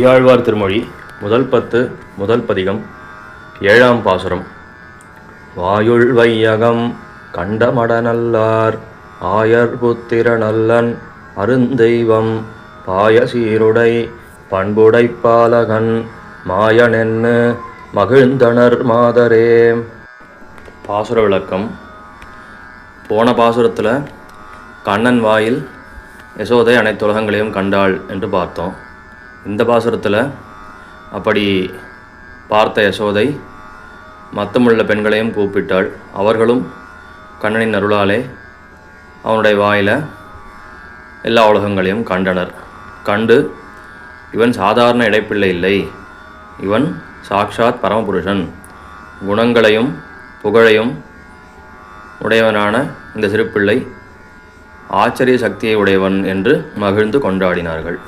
இயாழ்வார் திருமொழி முதல் பத்து முதல் பதிகம் ஏழாம் பாசுரம். வாயுள் வையகம் கண்டமடநல்லார் ஆயர் புத்திரநல்லன் அருந்தெய்வம் பாயசீருடை பண்புடை பாலகன் மாயனென்னு மகிழ்ந்தனர் மாதரே. பாசுர விளக்கம். போன பாசுரத்தில் கண்ணன் வாயில் யசோதை அனைத்து உலகங்களையும் கண்டாள் என்று பார்த்தோம். இந்த பாசுரத்தில் அப்படி பார்த்த யசோதை மத்தமுள்ள பெண்களையும் கூப்பிட்டாள். அவர்களும் கண்ணனின் அருளாலே அவனுடைய வாயில் எல்லா உலகங்களையும் கண்டனர். கண்டு இவன் சாதாரண இடைப்பிள்ளை இல்லை. இவன் சாக்ஷாத் பரமபுருஷன். குணங்களையும் புகழையும் உடையவனான இந்த சிறுப்பிள்ளை ஆச்சரிய சக்தியை உடையவன் என்று மகிழ்ந்து கொண்டாடினார்கள்.